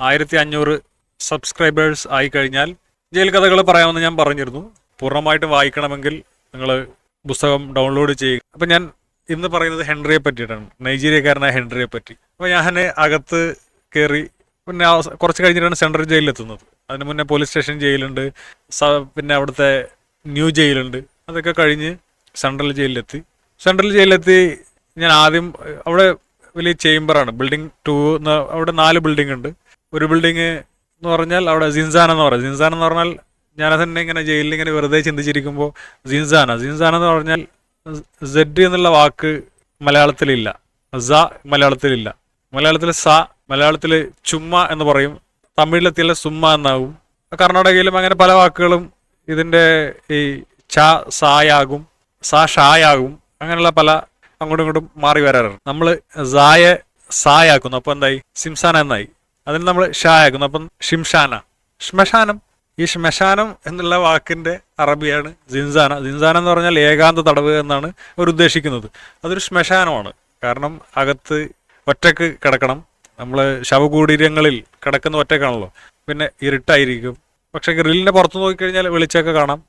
ആയിരത്തി അഞ്ഞൂറ് സബ്സ്ക്രൈബേഴ്സ് ആയി കഴിഞ്ഞാൽ ജയിൽ കഥകൾ പറയാമെന്ന് ഞാൻ പറഞ്ഞിരുന്നു. പൂർണമായിട്ട് വായിക്കണമെങ്കിൽ നിങ്ങൾ പുസ്തകം ഡൗൺലോഡ് ചെയ്യുക. അപ്പം ഞാൻ ഇന്ന് പറയുന്നത് ഹെൻറിയെ പറ്റിയിട്ടാണ്. നൈജീരിയക്കാരനായ ഹെൻറിയെ പറ്റി. അപ്പോൾ ഞാൻ അകത്ത് കയറി പിന്നെ കുറച്ച് കഴിഞ്ഞിട്ടാണ് സെൻട്രൽ ജയിലിലെത്തുന്നത് അതിന് മുന്നേ പോലീസ് സ്റ്റേഷൻ ജയിലുണ്ട്. പിന്നെ അവിടുത്തെ ന്യൂ ജയിലുണ്ട്. അതൊക്കെ കഴിഞ്ഞ് സെൻട്രൽ ജയിലിലെത്തി. സെൻട്രൽ ജയിലിലെത്തി ഞാൻ ആദ്യം അവിടെ വലിയ ചേംബറാണ്. ബിൽഡിംഗ് ടു അവിടെ നാല് ബിൽഡിംഗ് ഉണ്ട്. ഒരു ബിൽഡിങ് എന്ന് പറഞ്ഞാൽ അവിടെ ജിൻസാൻ എന്ന് പറയും. ജിൻസാൻ എന്ന് പറഞ്ഞാൽ ഞാൻ തന്നെ ഇങ്ങനെ ജയിലിൽ ഇങ്ങനെ വെറുതെ ചിന്തിച്ചിരിക്കുമ്പോൾ ജിൻസാന. ജിൻസാൻ എന്ന് പറഞ്ഞാൽ സെഡ് എന്നുള്ള വാക്ക് മലയാളത്തിലില്ല. സ മലയാളത്തിലില്ല. മലയാളത്തിൽ സ മലയാളത്തിൽ ചുമ്മ എന്ന് പറയും. തമിഴിലെത്തിയുള്ള സുമ്മ എന്നാകും കർണാടകയിലും അങ്ങനെ പല വാക്കുകളും ഇതിന്റെ ഈ ച സായാകും സ ഷായാകും അങ്ങനെയുള്ള പല അങ്ങോട്ടും ഇങ്ങോട്ടും മാറി വരാറുണ്ട്. നമ്മൾ സായെ സായാക്കുന്നു. അപ്പോൾ എന്തായി? സിംസാന എന്നായി. അതിന് നമ്മൾ ഷായാക്കുന്നു. അപ്പം ഷിംഷാന. ശ്മശാനം. ഈ ശ്മശാനം എന്നുള്ള വാക്കിന്റെ അറബിയാണ് ജിൻസാന. ജിൻസാന എന്ന് പറഞ്ഞാൽ ഏകാന്ത തടവ് എന്നാണ് അവർ ഉദ്ദേശിക്കുന്നത്. അതൊരു ശ്മശാനമാണ്. കാരണം അകത്ത് ഒറ്റയ്ക്ക് കിടക്കണം. നമ്മൾ ശവകൂടീരങ്ങളിൽ കിടക്കുന്ന ഒറ്റക്കാണല്ലോ. പിന്നെ ഇരുട്ടായിരിക്കും. പക്ഷെ ഗ്രില്ലിന്റെ പുറത്ത് നോക്കിക്കഴിഞ്ഞാൽ വെളിച്ചമൊക്കെ കാണാം.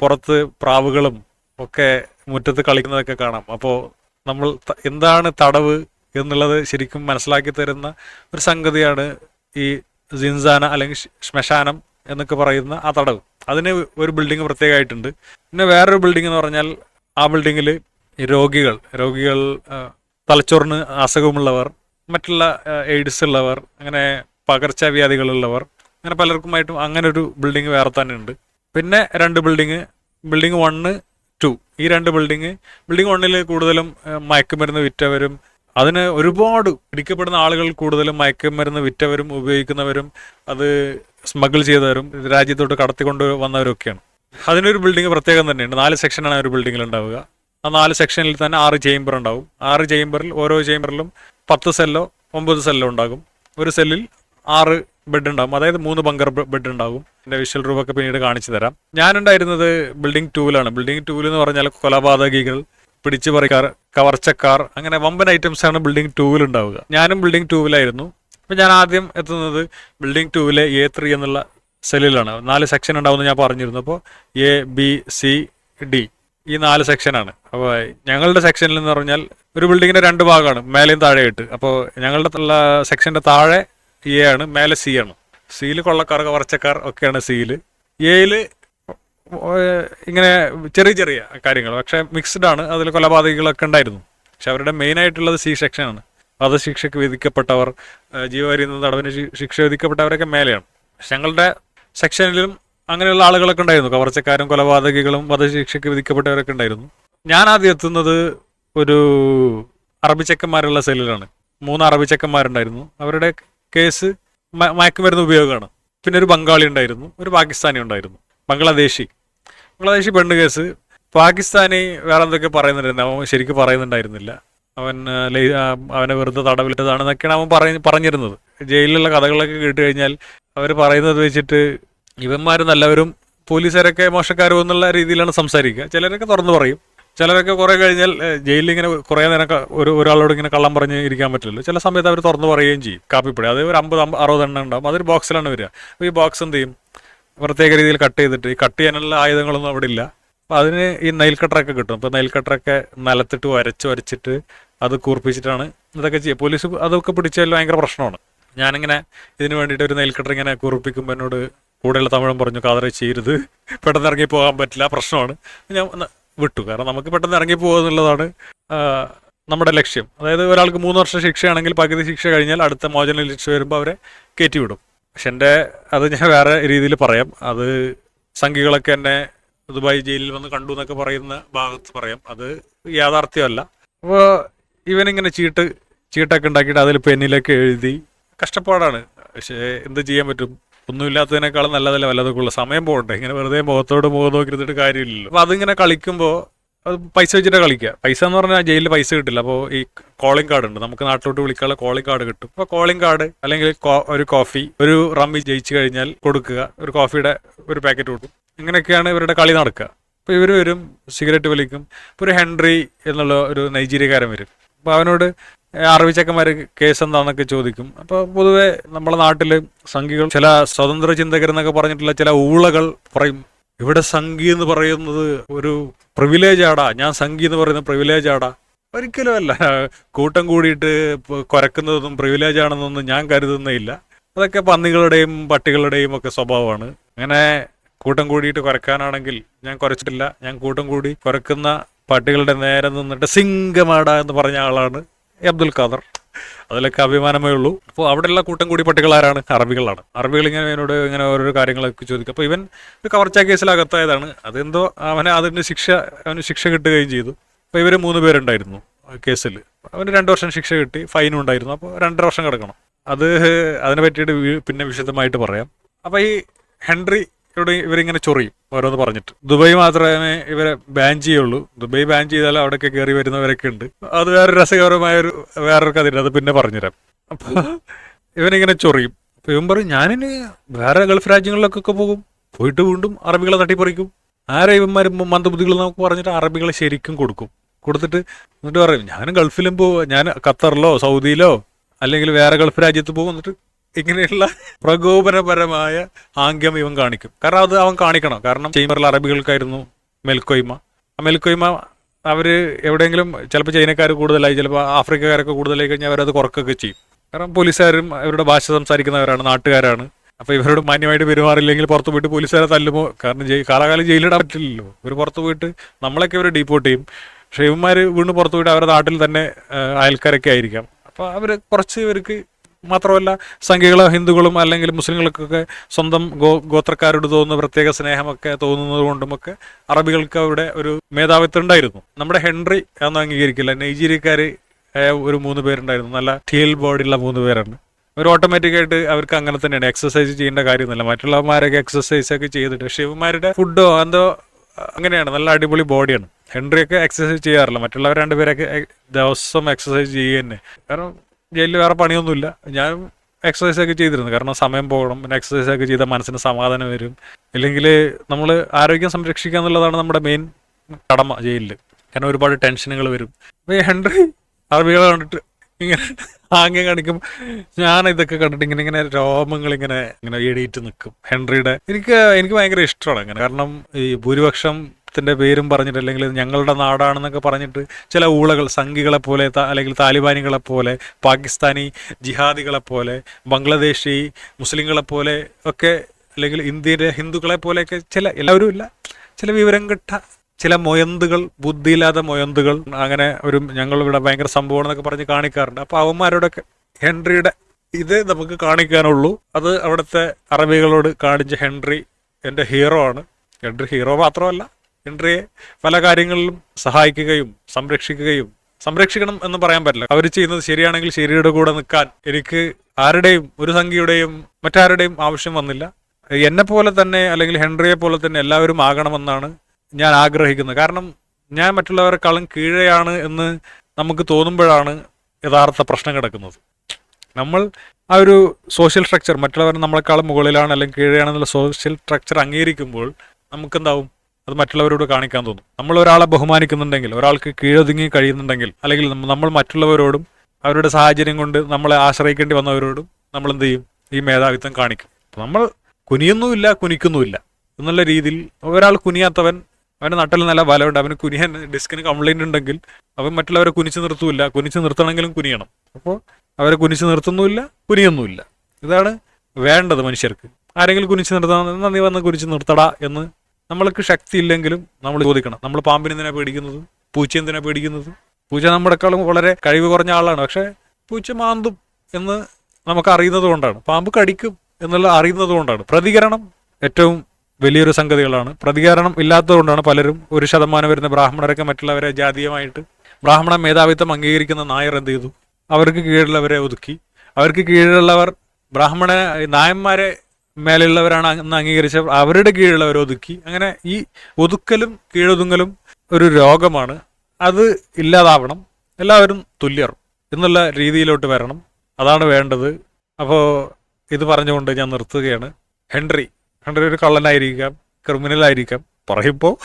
പുറത്ത് പ്രാവുകളും ഒക്കെ മുറ്റത്ത് കളിക്കുന്നതൊക്കെ കാണാം. അപ്പോൾ നമ്മൾ എന്താണ് തടവ് എന്നുള്ളത് ശരിക്കും മനസ്സിലാക്കി തരുന്ന ഒരു സംഗതിയാണ് ഈ ജിൻസാന അല്ലെങ്കിൽ ശ്മശാനം എന്നൊക്കെ പറയുന്ന ആ തടവ്. അതിന് ഒരു ബിൽഡിംഗ് പ്രത്യേകമായിട്ടുണ്ട്. പിന്നെ വേറൊരു ബിൽഡിംഗ് എന്ന് പറഞ്ഞാൽ ആ ബിൽഡിങ്ങിൽ രോഗികൾ രോഗികൾ തലച്ചോറിന് അസുഖമുള്ളവർ മറ്റുള്ള എയ്ഡ്സ് ഉള്ളവർ അങ്ങനെ പകർച്ചവ്യാധികളുള്ളവർ അങ്ങനെ പലർക്കുമായിട്ടും അങ്ങനെ ഒരു ബിൽഡിംഗ് വേറെ തന്നെ ഉണ്ട് പിന്നെ രണ്ട് ബിൽഡിങ് ബിൽഡിംഗ് വണ്ണ് ടു ഈ രണ്ട് ബിൽഡിങ് ബിൽഡിംഗ് വണ്ണിൽ കൂടുതലും മയക്കുമരുന്ന് വിറ്റവരും അതിന് ഒരുപാട് പിടിക്കപ്പെടുന്ന ആളുകൾ കൂടുതലും മയക്കുമരുന്ന് വിറ്റവരും ഉപയോഗിക്കുന്നവരും അത് സ്മഗിൾ ചെയ്തവരും രാജ്യത്തോട്ട് കടത്തിക്കൊണ്ട് വന്നവരൊക്കെയാണ്. അതിനൊരു ബിൽഡിംഗ് പ്രത്യേകം തന്നെയുണ്ട്. നാല് സെക്ഷനാണ് ഒരു ബിൽഡിങ്ങിൽ ഉണ്ടാവുക. ആ നാല് സെക്ഷനിൽ തന്നെ ആറ് ചേംബർ ഉണ്ടാവും. ആറ് ചേംബറിൽ ഓരോ ചേംബറിലും പത്ത് സെല്ലോ ഒമ്പത് സെല്ലോ ഉണ്ടാകും. ഒരു സെല്ലിൽ ആറ് ബെഡ് ഉണ്ടാകും. അതായത് മൂന്ന് ബങ്കർ ബെഡ് ഉണ്ടാകും. എന്റെ വിഷ്വൽ റൂമൊക്കെ പിന്നീട് കാണിച്ചു തരാം. ഞാനുണ്ടായിരുന്നത് ബിൽഡിംഗ് ടൂവിലാണ് ബിൽഡിംഗ് ടൂവിൽ എന്ന് പറഞ്ഞാൽ കൊലപാതകികൾ പിടിച്ചു പറിക്കാർ കവർച്ചക്കാർ അങ്ങനെ വമ്പൻ ഐറ്റംസ് ആണ് ബിൽഡിംഗ് ടൂവിൽ ഉണ്ടാവുക. ഞാനും ബിൽഡിംഗ് ടൂവിലായിരുന്നു അപ്പം ഞാൻ ആദ്യം എത്തുന്നത് ബിൽഡിംഗ് ടൂവിലെ എ ത്രീ എന്നുള്ള സെല്ലിലാണ് നാല് സെക്ഷൻ ഉണ്ടാവുമെന്ന് ഞാൻ പറഞ്ഞിരുന്നു. അപ്പോൾ എ ബി സി ഡി ഈ നാല് സെക്ഷനാണ് അപ്പോൾ ഞങ്ങളുടെ സെക്ഷനിൽ എന്ന് പറഞ്ഞാൽ ഒരു ബിൽഡിങ്ങിന്റെ രണ്ട് ഭാഗമാണ്. മേലെയും താഴെയായിട്ട്. അപ്പോൾ ഞങ്ങളുടെ ഉള്ള സെക്ഷന്റെ താഴെ എ ആണ് മേലെ സി ആണ്. സിയിൽ കൊള്ളക്കാർ കവർച്ചക്കാർ ഒക്കെയാണ് സിയിൽ എയിൽ ഇങ്ങനെ ചെറിയ ചെറിയ കാര്യങ്ങൾ. പക്ഷെ മിക്സ്ഡ് ആണ്. അതിൽ കൊലപാതകികളൊക്കെ ഉണ്ടായിരുന്നു. പക്ഷെ അവരുടെ മെയിൻ ആയിട്ടുള്ളത് സി സെക്ഷനാണ് വധശിക്ഷയ്ക്ക് വിധിക്കപ്പെട്ടവർ ജീവപര്യന്തം തടവിന് ശിക്ഷ വിധിക്കപ്പെട്ടവരൊക്കെ മേലെയാണ്. ഞങ്ങളുടെ സെക്ഷനിലും അങ്ങനെയുള്ള ആളുകളൊക്കെ ഉണ്ടായിരുന്നു. കവർച്ചക്കാരും കൊലപാതകികളും വധശിക്ഷയ്ക്ക് വിധിക്കപ്പെട്ടവരൊക്കെ ഉണ്ടായിരുന്നു. ഞാൻ ആദ്യം എത്തുന്നത് ഒരു അറബിച്ചക്കന്മാരുള്ള സെല്ലിലാണ്. മൂന്ന് അറബിച്ചക്കന്മാരുണ്ടായിരുന്നു. അവരുടെ കേസ് മയക്കുമരുന്ന് ഉപയോഗമാണ്. പിന്നെ ഒരു ബംഗാളി ഉണ്ടായിരുന്നു. ഒരു പാകിസ്ഥാനി ഉണ്ടായിരുന്നു. ബംഗ്ലാദേശി. ബംഗ്ലാദേശി പെണ്ണ് കേസ്. പാകിസ്ഥാനി വേറെ എന്തൊക്കെ പറയുന്നുണ്ടായിരുന്നു? അവൻ ശരിക്കും പറയുന്നുണ്ടായിരുന്നില്ല. അവൻ അവനെ വെറുതെ തടവിലിട്ടതാണ് തടവിലിട്ടതാണെന്നൊക്കെയാണ് അവൻ പറയ പറഞ്ഞിരുന്നത്. ജയിലിലുള്ള കഥകളൊക്കെ കേട്ട് കഴിഞ്ഞാൽ അവർ പറയുന്നത് വെച്ചിട്ട് ഇവന്മാർ നല്ലവരും പോലീസുകാരൊക്കെ മോശക്കാരും എന്നുള്ള രീതിയിലാണ് സംസാരിക്കുക. ചിലരൊക്കെ തുറന്നു പറയും. ചിലരൊക്കെ കുറെ കഴിഞ്ഞാൽ ജയിലിൽ ഇങ്ങനെ കുറെ നേരം ഒരു ഒരാളോട് ഇങ്ങനെ കള്ളം പറഞ്ഞ് ഇരിക്കാൻ പറ്റില്ലല്ലോ. ചില സമയത്ത് അവർ തുറന്നു പറയുകയും ചെയ്യും. കാപ്പിപ്പൊടി. അത് ഒരു അമ്പത് അമ്പ- അറുപത് എണ്ണം ഉണ്ടാവും. അതൊരു ബോക്സിലാണ് വരിക. അപ്പോൾ ഈ ബോക്സ് എന്ത് ചെയ്യും? പ്രത്യേക രീതിയിൽ കട്ട് ചെയ്തിട്ട് ഈ കട്ട് ചെയ്യാനുള്ള ആയുധങ്ങളൊന്നും അവിടെ ഇല്ല. അപ്പം അതിന് ഈ നെയിൽ കട്ടറൊക്കെ കിട്ടും. അപ്പോൾ നെയിൽ കട്ടറൊക്കെ നിലത്തിട്ട് വരച്ച് വരച്ചിട്ട് അത് കൂർപ്പിച്ചിട്ടാണ് ഇതൊക്കെ ചെയ്യുക പോലീസ് അതൊക്കെ പിടിച്ചാൽ ഭയങ്കര പ്രശ്നമാണ്. ഞാനിങ്ങനെ ഇതിന് വേണ്ടിയിട്ട് ഒരു നെയിൽ കട്ടർ ഇങ്ങനെ കൂർപ്പിക്കുമ്പോൾ എന്നോട് കൂടെയുള്ള തമിഴും പറഞ്ഞു കാതറ ചെയ്യരുത്. പെട്ടെന്ന് ഇറങ്ങി പോകാൻ പറ്റില്ല. പ്രശ്നമാണ്. ഞാൻ വിട്ടു. കാരണം നമുക്ക് പെട്ടെന്ന് ഇറങ്ങി പോകുക എന്നുള്ളതാണ് നമ്മുടെ ലക്ഷ്യം. അതായത് ഒരാൾക്ക് മൂന്ന് വർഷം ശിക്ഷയാണെങ്കിൽ പകുതി ശിക്ഷ കഴിഞ്ഞാൽ അടുത്ത മോചന ലക്ഷ്യം വരുമ്പോൾ അവരെ കയറ്റിവിടും പക്ഷെ എന്റെ അത് ഞാൻ വേറെ രീതിയിൽ പറയാം. അത് സംഘികളൊക്കെ എന്നെ ദുബായ് ജയിലിൽ വന്ന് കണ്ടു എന്നൊക്കെ പറയുന്ന ഭാഗത്ത് പറയാം. അത് യാഥാർത്ഥ്യമല്ല. അപ്പോൾ ഇവനിങ്ങനെ ചീട്ട് ചീട്ടൊക്കെ ഉണ്ടാക്കിയിട്ട് അതിൽ പെന്നിലൊക്കെ എഴുതി കഷ്ടപ്പാടാണ്. പക്ഷേ എന്ത് ചെയ്യാൻ പറ്റും? ഒന്നുമില്ലാത്തതിനേക്കാളും നല്ലതല്ല? വല്ലതൊക്കെ ഉള്ള സമയം പോകട്ടെ. ഇങ്ങനെ വെറുതെ മുഖത്തോട് മുഖം നോക്കി ഇരുന്നിട്ട് കാര്യമില്ലല്ലോ. അപ്പോൾ അതിങ്ങനെ കളിക്കുമ്പോൾ അത് പൈസ വെച്ചിട്ട് കളിക്കുക പൈസ എന്ന് പറഞ്ഞാൽ ജയിലിൽ പൈസ കിട്ടില്ല. അപ്പോൾ ഈ കോളിംഗ് കാർഡ് ഉണ്ട്. നമുക്ക് നാട്ടിലോട്ട് വിളിക്കാനുള്ള കോളിംഗ് കാർഡ് കിട്ടും. അപ്പോൾ കോളിംഗ് കാർഡ് അല്ലെങ്കിൽ ഒരു കോഫി ഒരു റമ്മി ജയിച്ചു കഴിഞ്ഞാൽ കൊടുക്കുക. ഒരു കോഫിയുടെ ഒരു പാക്കറ്റ് കൊടുക്കും. ഇങ്ങനെയൊക്കെയാണ് ഇവരുടെ കളി നടക്കുക. അപ്പോൾ ഇവർ വരും സിഗരറ്റ് വലിക്കും. ഇപ്പോൾ ഒരു ഹെൻറി എന്നുള്ള ഒരു നൈജീരിയക്കാരൻ വരും. അപ്പോൾ അവനോട് അറിവിച്ചക്കന്മാർ കേസ് എന്താണെന്നൊക്കെ ചോദിക്കും. അപ്പോൾ പൊതുവേ നമ്മുടെ നാട്ടിൽ സംഘികൾ ചില സ്വതന്ത്ര ചിന്തകരെന്നൊക്കെ പറഞ്ഞിട്ടുള്ള ചില ഊളകൾ പറയും ഇവിടെ സംഘി എന്ന് പറയുന്നത് ഒരു പ്രിവിലേജ് ആടാ. ഞാൻ സംഘി എന്ന് പറയുന്ന പ്രിവിലേജ് ആടാ. ഒരിക്കലും അല്ല. കൂട്ടം കൂടിയിട്ട് കുരക്കുന്നതൊന്നും പ്രിവിലേജ് ആണെന്നൊന്നും ഞാൻ കരുതുന്നില്ല അതൊക്കെ പന്നികളുടെയും പട്ടികളുടെയും ഒക്കെ സ്വഭാവമാണ്. അങ്ങനെ കൂട്ടം കൂടിയിട്ട് കുരക്കാനാണെങ്കിൽ ഞാൻ കുരച്ചിട്ടില്ല. ഞാൻ കൂട്ടം കൂടി കുരക്കുന്ന പട്ടികളുടെ നേരെ നിന്നിട്ട് സിംഗമാട എന്ന് പറഞ്ഞ ആളാണ് അബ്ദുൽ ഖാദർ. അതിലൊക്കെ അഭിമാനമേ ഉള്ളൂ. അപ്പോൾ അവിടെയുള്ള കൂട്ടം കൂടി പട്ടികൾ ആരാണ്? അറബികളാണ്. അറബികൾ ഇങ്ങനെ എന്നോട് ഇങ്ങനെ ഓരോ കാര്യങ്ങളൊക്കെ ചോദിക്കും. അപ്പോൾ ഇവൻ ഒരു കവർച്ചാ കേസിൽ അകത്തായതാണ്. അതെന്തോ അവനെ അതിന് ശിക്ഷ അവന് ശിക്ഷ കിട്ടുകയും ചെയ്തു. അപ്പോൾ ഇവർ മൂന്ന് പേരുണ്ടായിരുന്നു കേസിൽ അവന് രണ്ട് വർഷം ശിക്ഷ കിട്ടി ഫൈനും ഉണ്ടായിരുന്നു. അപ്പോൾ രണ്ടര വർഷം കിടക്കണം. അത് അതിനെ പറ്റിയിട്ട് പിന്നെ വിശദമായിട്ട് പറയാം. അപ്പോൾ ഈ ഹെൻറി ഇവിടെ ഇവരിങ്ങനെ ചൊറിയും ഓരോന്ന് പറഞ്ഞിട്ട്. ദുബായ് മാത്രമേ ഇവരെ ബാൻ ചെയ്യുള്ളൂ. ദുബായ് ബാൻ ചെയ്താൽ അവിടെയൊക്കെ കയറി വരുന്നവരൊക്കെ ഉണ്ട്. അത് വേറെ രസകരമായ ഒരു വേറൊരു കഥയുണ്ട് അത് പിന്നെ പറഞ്ഞുതരാം. അപ്പൊ ഇവനിങ്ങനെ ചൊറിയും. അപ്പൊ ഇവൻ പറയും ഞാനിനി വേറെ ഗൾഫ് രാജ്യങ്ങളിലൊക്കെ പോകും. പോയിട്ട് വീണ്ടും അറബികളെ തട്ടിപ്പറിക്കും. ആരെ ഇവന്മാർ മന്ദബുദ്ധികൾ നമുക്ക് പറഞ്ഞിട്ട് അറബികളെ ശരിക്കും കൊടുക്കും. കൊടുത്തിട്ട് എന്നിട്ട് പറയും ഞാൻ ഗൾഫിലും പോകും ഞാൻ ഖത്തറിലോ സൗദിയിലോ അല്ലെങ്കിൽ വേറെ ഗൾഫ് രാജ്യത്ത് പോകും. എന്നിട്ട് ഇങ്ങനെയുള്ള പ്രകോപനപരമായ ആംഗ്യം ഇവൻ കാണിക്കും. കാരണം അത് അവൻ കാണിക്കണം. കാരണം ചൈമറിൽ അറബികൾക്കായിരുന്നു മെൽക്കൊയ്മ. ആ മെൽക്കൊയ്മ അവർ എവിടെയെങ്കിലും ചിലപ്പോൾ ചൈനക്കാർ കൂടുതലായി ചിലപ്പോൾ ആഫ്രിക്കക്കാരൊക്കെ കൂടുതലായി കഴിഞ്ഞാൽ അവരത് കുറക്കൊക്കെ ചെയ്യും. കാരണം പോലീസുകാരും അവരുടെ ഭാഷ സംസാരിക്കുന്നവരാണ് നാട്ടുകാരാണ്. അപ്പൊ ഇവരോട് മാന്യമായിട്ട് പെരുമാറില്ലെങ്കിൽ പുറത്ത് പോയിട്ട് പോലീസുകാരെ തല്ലുമോ? കാരണം കാലാകാലം ജയിലിടാൻ പറ്റില്ലല്ലോ. ഇവർ പുറത്ത് പോയിട്ട് നമ്മളൊക്കെ ഇവർ ഡീപ്പോർട്ട് ചെയ്യും. പക്ഷേ ഇവന്മാർ വീണ്ടും പുറത്ത് പോയിട്ട് അവരുടെ നാട്ടിൽ തന്നെ അയൽക്കാരൊക്കെ ആയിരിക്കാം. അപ്പോൾ അവർ കുറച്ച് ഇവർക്ക് മാത്രമല്ല സംഖ്യകളോ ഹിന്ദുക്കളും അല്ലെങ്കിൽ മുസ്ലിങ്ങൾക്കൊക്കെ സ്വന്തം ഗോ ഗോത്രക്കാരോട് തോന്നുന്ന പ്രത്യേക സ്നേഹമൊക്കെ തോന്നുന്നത് കൊണ്ടുമൊക്കെ അറബികൾക്ക് അവിടെ ഒരു മേധാവിത്വം ഉണ്ടായിരുന്നു നമ്മുടെ ഹെൻറി അതൊന്നും അംഗീകരിക്കില്ല. നൈജീരിയക്കാര് ഒരു മൂന്ന് പേരുണ്ടായിരുന്നു. നല്ല ടീൽ ബോഡിയുള്ള മൂന്ന് പേരാണ്. അവർ ഓട്ടോമാറ്റിക്കായിട്ട് അവർക്ക് അങ്ങനെ തന്നെയാണ്. എക്സസൈസ് ചെയ്യേണ്ട കാര്യമൊന്നുമില്ല. മറ്റുള്ളവന്മാരൊക്കെ എക്സസൈസ് ഒക്കെ ചെയ്തിട്ട് പക്ഷെ ഇവന്മാരുടെ ഫുഡോ എന്തോ അങ്ങനെയാണ്. നല്ല അടിപൊളി ബോഡിയാണ്. ഹെൻറിയൊക്കെ എക്സസൈസ് ചെയ്യാറില്ല. മറ്റുള്ളവർ രണ്ടുപേരൊക്കെ ദിവസം എക്സസൈസ് ചെയ്യുക തന്നെ. കാരണം ജയിലിൽ വേറെ പണിയൊന്നുമില്ല. ഞാൻ എക്സസൈസ് ഒക്കെ ചെയ്തിരുന്നു. കാരണം സമയം പോകണം. പിന്നെ എക്സസൈസ് ഒക്കെ ചെയ്താൽ മനസ്സിന് സമാധാനം വരും. ഇല്ലെങ്കിൽ നമ്മൾ ആരോഗ്യം സംരക്ഷിക്കുക എന്നുള്ളതാണ് നമ്മുടെ മെയിൻ കടമ ജയിലിൽ കാരണം ഒരുപാട് ടെൻഷനുകൾ വരും. അപ്പോൾ ഹെൻറി അറബികളെ കണ്ടിട്ട് ഇങ്ങനെ ആംഗ്യം കാണിക്കും ഞാൻ ഇതൊക്കെ കണ്ടിട്ട് ഇങ്ങനെ ഇങ്ങനെ രോമങ്ങൾ ഇങ്ങനെ ഇങ്ങനെ എടീറ്റ് നിൽക്കും ഹെൻറിയുടെ എനിക്ക് എനിക്ക് ഭയങ്കര ഇഷ്ടമാണ് അങ്ങനെ. കാരണം ഈ ഭൂരിപക്ഷത്തിന്റെ പേരും പറഞ്ഞിട്ട് അല്ലെങ്കിൽ ഞങ്ങളുടെ നാടാണെന്നൊക്കെ പറഞ്ഞിട്ട് ചില ഊളകൾ സംഘികളെ പോലെ അല്ലെങ്കിൽ താലിബാനികളെ പോലെ പാകിസ്ഥാനി ജിഹാദികളെ പോലെ ബംഗ്ലാദേശി മുസ്ലിങ്ങളെ പോലെ ഒക്കെ അല്ലെങ്കിൽ ഇന്ത്യയിലെ ഹിന്ദുക്കളെ പോലെയൊക്കെ ചില എല്ലാവരും ഇല്ല. ചില വിവരം കിട്ട ചില മൊയന്തുകൾ ബുദ്ധിയില്ലാത്ത മൊയന്തുകൾ അങ്ങനെ ഒരു ഞങ്ങൾ ഭയങ്കര സംഭവം എന്നൊക്കെ പറഞ്ഞ് കാണിക്കാറുണ്ട്. അപ്പോൾ അവന്മാരോടൊക്കെ ഹെൻറിയുടെ ഇത് നമുക്ക് കാണിക്കാനുള്ളൂ. അത് അവിടുത്തെ അറബികളോട് കാണിച്ച ഹെൻറി എന്റെ ഹീറോ ആണ്. ഹെൻറി ഹീറോ മാത്രമല്ല. ഹെൻറിയെ പല കാര്യങ്ങളിലും സഹായിക്കുകയും സംരക്ഷിക്കുകയും സംരക്ഷിക്കണം എന്ന് പറയാൻ പറ്റില്ല. അവർ ചെയ്യുന്നത് ശരിയാണെങ്കിൽ ശരിയുടെ കൂടെ നിൽക്കാൻ എനിക്ക് ആരുടെയും ഒരു സംഖ്യയുടെയും മറ്റാരുടെയും ആവശ്യം വന്നില്ല. എന്നെ പോലെ തന്നെ അല്ലെങ്കിൽ ഹെൻറിയെ പോലെ തന്നെ എല്ലാവരും ആകണമെന്നാണ് ഞാൻ ആഗ്രഹിക്കുന്നത്. കാരണം ഞാൻ മറ്റുള്ളവരെക്കാളും കീഴെയാണ് എന്ന് നമുക്ക് തോന്നുമ്പോഴാണ് യഥാർത്ഥ പ്രശ്നം കിടക്കുന്നത്. നമ്മൾ ആ ഒരു സോഷ്യൽ സ്ട്രക്ചർ മറ്റുള്ളവർ നമ്മളെക്കാളും മുകളിലാണ് അല്ലെങ്കിൽ കീഴെയാണെന്നുള്ള സോഷ്യൽ സ്ട്രക്ചർ അംഗീകരിക്കുമ്പോൾ നമുക്കെന്താവും? അത് മറ്റുള്ളവരോട് കാണിക്കാൻ തോന്നും. നമ്മൾ ഒരാളെ ബഹുമാനിക്കുന്നുണ്ടെങ്കിൽ ഒരാൾക്ക് കീഴൊതുങ്ങി കഴിയുന്നുണ്ടെങ്കിൽ അല്ലെങ്കിൽ നമ്മൾ മറ്റുള്ളവരോടും അവരുടെ സാഹചര്യം കൊണ്ട് നമ്മളെ ആശ്രയിക്കേണ്ടി വന്നവരോടും നമ്മൾ എന്ത് ചെയ്യും? ഈ മേധാവിത്വം കാണിക്കും. നമ്മൾ കുനിയൊന്നുമില്ല കുനിക്കുന്നുമില്ല. എന്നുള്ള രീതിയിൽ ഒരാൾ കുനിയാത്തവൻ അവന്റെ നട്ടിൽ നല്ല ബലമുണ്ട് അവന് കുനിയാൻ ഡിസ്കിന് കംപ്ലൈന്റ് ഉണ്ടെങ്കിൽ അവൻ മറ്റുള്ളവരെ കുനിച്ച് നിർത്തൂല്ല. കുനിച്ച് നിർത്തണമെങ്കിലും കുനിയണം. അപ്പോൾ അവരെ കുനിച്ച് നിർത്തുന്നുമില്ല കുനിയൊന്നുമില്ല. ഇതാണ് വേണ്ടത് മനുഷ്യർക്ക്. ആരെങ്കിലും കുനിച്ച് നിർത്താൻ നന്ദി വന്ന് കുനിച്ചു നിർത്തടാ എന്ന് നമ്മൾക്ക് ശക്തി ഇല്ലെങ്കിലും നമ്മൾ ചോദിക്കണം. നമ്മൾ പാമ്പിനെന്തിനാ പേടിക്കുന്നത്? പൂച്ച എന്തിനാ പേടിക്കുന്നത്? പൂച്ച നമ്മുടെക്കാളും വളരെ കഴിവ് കുറഞ്ഞ ആളാണ്. പക്ഷെ പൂച്ച മാന്തും എന്ന് നമുക്ക് അറിയുന്നത് കൊണ്ടാണ്. പാമ്പ് കടിക്കും എന്നുള്ള അറിയുന്നത് കൊണ്ടാണ്. പ്രതികരണം ഏറ്റവും വലിയൊരു സംഗതികളാണ്. പ്രതികരണം ഇല്ലാത്തതുകൊണ്ടാണ് പലരും ഒരു ശതമാനം വരുന്ന ബ്രാഹ്മണരൊക്കെ മറ്റുള്ളവരെ ജാതീയമായിട്ട് ബ്രാഹ്മണ മേധാവിത്വം അംഗീകരിക്കുന്ന നായർ എന്ത് ചെയ്തു? അവർക്ക് കീഴിലുള്ളവരെ ഒതുക്കി. അവർക്ക് കീഴിലുള്ളവർ ബ്രാഹ്മണ നായന്മാരെ മേലെയുള്ളവരാണ് അന്ന് അംഗീകരിച്ച അവരുടെ കീഴിലുള്ളവരെ ഒതുക്കി. അങ്ങനെ ഈ ഒതുക്കലും കീഴൊതുങ്ങലും ഒരു രോഗമാണ്. അത് ഇല്ലാതാവണം. എല്ലാവരും തുല്യർ എന്നുള്ള രീതിയിലോട്ട് വരണം. അതാണ് വേണ്ടത്. അപ്പോൾ ഇത് പറഞ്ഞുകൊണ്ട് ഞാൻ നിർത്തുകയാണ്. ഹെൻറി ഹെൻറി ഒരു കള്ളനായിരിക്കാം ക്രിമിനലായിരിക്കാം. പറയുമ്പോൾ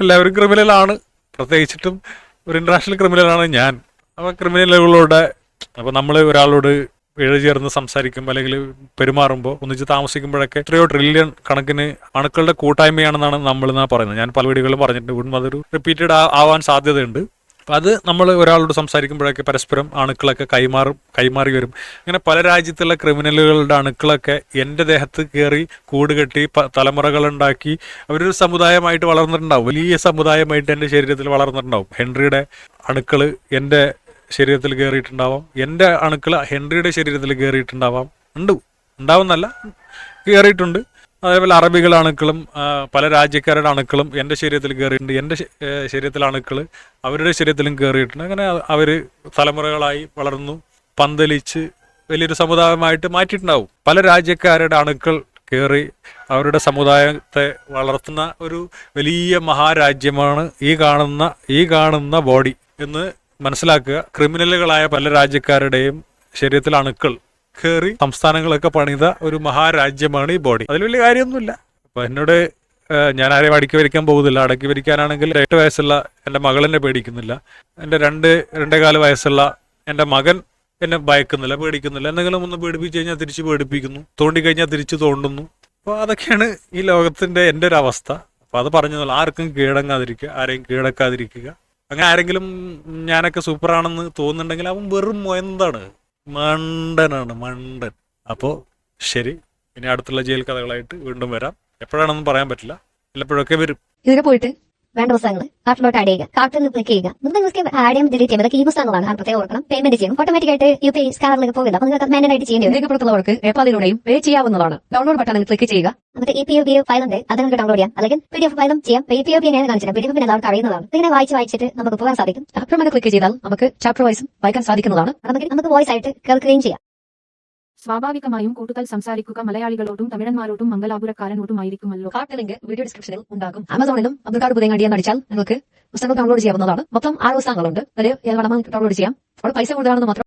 എല്ലാവരും ക്രിമിനലാണ്. പ്രത്യേകിച്ചിട്ടും ഒരു ഇന്റർനാഷണൽ ക്രിമിനലാണ് ഞാൻ. അപ്പോൾ ക്രിമിനലുകളോട് അപ്പോൾ നമ്മൾ ഒരാളോട് ഇഴ ചേർന്ന് സംസാരിക്കുമ്പോൾ അല്ലെങ്കിൽ പെരുമാറുമ്പോൾ ഒന്നിച്ച് താമസിക്കുമ്പോഴൊക്കെ എത്രയോ ട്രില്യൺ കണക്കിന് അണുക്കളുടെ കൂട്ടായ്മയാണെന്നാണ് നമ്മൾ എന്നാ പറയുന്നത്. ഞാൻ പല വീടുകളിലും പറഞ്ഞിട്ടുണ്ട്. വീണ്ടും അതൊരു റിപ്പീറ്റഡ് ആവാൻ സാധ്യതയുണ്ട്. അപ്പം അത് നമ്മൾ ഒരാളോട് സംസാരിക്കുമ്പോഴൊക്കെ പരസ്പരം അണുക്കളൊക്കെ കൈമാറും കൈമാറി വരും. അങ്ങനെ പല രാജ്യത്തുള്ള ക്രിമിനലുകളുടെ അണുക്കളൊക്കെ എന്റെ ദേഹത്ത് കയറി കൂട് കെട്ടി തലമുറകളുണ്ടാക്കി അവരൊരു സമുദായമായിട്ട് വളർന്നിട്ടുണ്ടാവും. വലിയ സമുദായമായിട്ട് എന്റെ ശരീരത്തിൽ വളർന്നിട്ടുണ്ടാവും. ഹെൻറിയുടെ അണുക്കൾ എന്റെ ശരീരത്തിൽ കയറിയിട്ടുണ്ടാവാം എന്റെ അണുക്കൾ ഹെൻറിയുടെ ശരീരത്തിൽ കയറിയിട്ടുണ്ടാവാം ഉണ്ട്. ഉണ്ടാവുന്നല്ല കയറിയിട്ടുണ്ട് അതേപോലെ അറബികളുടെ അണുക്കളും പല രാജ്യക്കാരുടെ അണുക്കളും എന്റെ ശരീരത്തിൽ കയറിയിട്ടുണ്ട് എന്റെ ശരീരത്തിലെ അണുക്കൾ അവരുടെ ശരീരത്തിലും കയറിയിട്ടുണ്ട് അങ്ങനെ അവർ തലമുറകളായി വളർന്നു പന്തലിച്ച് വലിയൊരു സമുദായമായിട്ട് മാറ്റിയിട്ടുണ്ടാവും. പല രാജ്യക്കാരുടെ അണുക്കൾ കയറി അവരുടെ സമുദായത്തെ വളർത്തുന്ന ഒരു വലിയ മഹാരാജ്യമാണ് ഈ കാണുന്ന ഈ കാണുന്ന ബോഡി എന്ന് മനസ്സിലാക്കുക. ക്രിമിനലുകളായ പല രാജ്യക്കാരുടെയും ശരീരത്തിൽ അണുക്കൾ കയറി സംസ്ഥാനങ്ങളൊക്കെ പണിത ഒരു മഹാരാജ്യമാണ് ഈ ബോഡി. അതിൽ വലിയ കാര്യമൊന്നുമില്ല. അപ്പൊ എന്നോട് ഞാൻ ആരെയും അടക്കി വരിക്കാൻ പോകുന്നില്ല. അടക്കി വരിക്കാനാണെങ്കിൽ എട്ട് വയസ്സുള്ള എന്റെ മകളെന്നെ പേടിക്കുന്നില്ല. എന്റെ രണ്ട് രണ്ടേകാൽ വയസ്സുള്ള എന്റെ മകൻ എന്നെ ഭയക്കുന്നില്ല പേടിക്കുന്നില്ല. എന്തെങ്കിലും ഒന്ന് പേടിപ്പിച്ച് കഴിഞ്ഞാൽ തിരിച്ച് പേടിപ്പിക്കുന്നു. തോണ്ടി കഴിഞ്ഞാൽ തിരിച്ച് തോണ്ടുന്നു. അപ്പോൾ അതൊക്കെയാണ് ഈ ലോകത്തിന്റെ എന്റെ ഒരു അവസ്ഥ. അപ്പോൾ അത് പറഞ്ഞതല്ല ആർക്കും കീഴടങ്ങാതിരിക്കുക ആരെയും കീഴടക്കാതിരിക്കുക. അങ്ങനെ ആരെങ്കിലും ഞാനൊക്കെ സൂപ്പറാണെന്ന് തോന്നുന്നുണ്ടെങ്കിൽ അവൻ വെറും എന്താണ്? മണ്ടനാണ് മണ്ടൻ. അപ്പോൾ ശരി ഇനി അടുത്തുള്ള ജയിൽ കഥകളായിട്ട് വീണ്ടും വരാം. എപ്പോഴാണെന്നും പറയാൻ പറ്റില്ല. ചിലപ്പോഴൊക്കെ വരും. ഇതിൽ പോയിട്ട് വേണ്ട പുസ്തകങ്ങൾ. കാർട്ടിലോട്ട് ആഡ് ചെയ്യുക. കാർട്ടിൽ ക്ലിക്ക് ചെയ്യുക. നിങ്ങൾക്ക് നിങ്ങൾക്ക് ആഡ് ചെയ്യാൻ ഡിലീറ്റ് ചെയ്യുമ്പോൾ ഈ പുസ്തകങ്ങളാണ്. അത് പ്രത്യേകം ഓർക്കണം. പേയ്മെന്റ് ചെയ്യും ഓട്ടോമാറ്റിക് ആയിട്ട് യു പി ഐ സ്കാനറിലേക്ക് പോകില്ല അപ്പോൾ നിങ്ങൾക്ക് മാനുവൽ ആയിട്ട് ചെയ്യേണ്ടി വരും. രേഖപ്പെടുത്തുന്നവർക്ക് ഏപ്പാതിലൂടെയും പേ ചെയ്യാവുന്നതാണ്. ഡൗൺലോഡ് ബട്ടണിൽ ക്ലിക്ക് ചെയ്യുക. നമുക്ക് ഇ പി ഒ ഫയൽ ഉണ്ട്. അത് നിങ്ങൾക്ക് ഡൗൺലോഡ് ചെയ്യാം. അല്ലെങ്കിൽ പി ഡി എഫ് ഫയലും ചെയ്യാം. പി പി ഒ ബി എങ്ങനെ കാണിച്ചത് പി ഡി എഫ് എല്ലാവർക്കും അറിയുന്നതാണ്. ഇങ്ങനെ വായിച്ച് വായിച്ചിട്ട് നമുക്ക് പോകാൻ സാധിക്കും. ചാപ്റ്റർ ക്ലിക്ക് ചെയ്താൽ നമുക്ക് ചാപ്റ്റർ വൈസും വായിക്കാൻ സാധിക്കുന്നതാണ്. നമുക്ക് നമുക്ക് വോയിസ് ആയിട്ട് കേൾക്കുകയും ചെയ്യാം. സ്വാഭാവികമായും കൂടുതൽ സംസാരിക്കുക മലയാളികളോടും തമിഴന്മാരോടും മംഗലാപുരക്കാരനോടും ആയിരിക്കുമല്ലോ ലിങ്ക് വീഡിയോ ഡിസ്ക്രിപ്ഷനിൽ ഉണ്ടാകും. ആമസോണിലും കാർഡ് പുതിയ അടിച്ചാൽ നിങ്ങൾക്ക് പുസ്തകം ഡൗൺലോഡ് ചെയ്യാവുന്നതാണ്. മൊത്തം ആറ് പുസ്തകങ്ങളുണ്ട്. അതിൽ ഡൗൺലോഡ് ചെയ്യാം. അവിടെ പൈസ കൂടുതലാണെന്ന് മാത്രം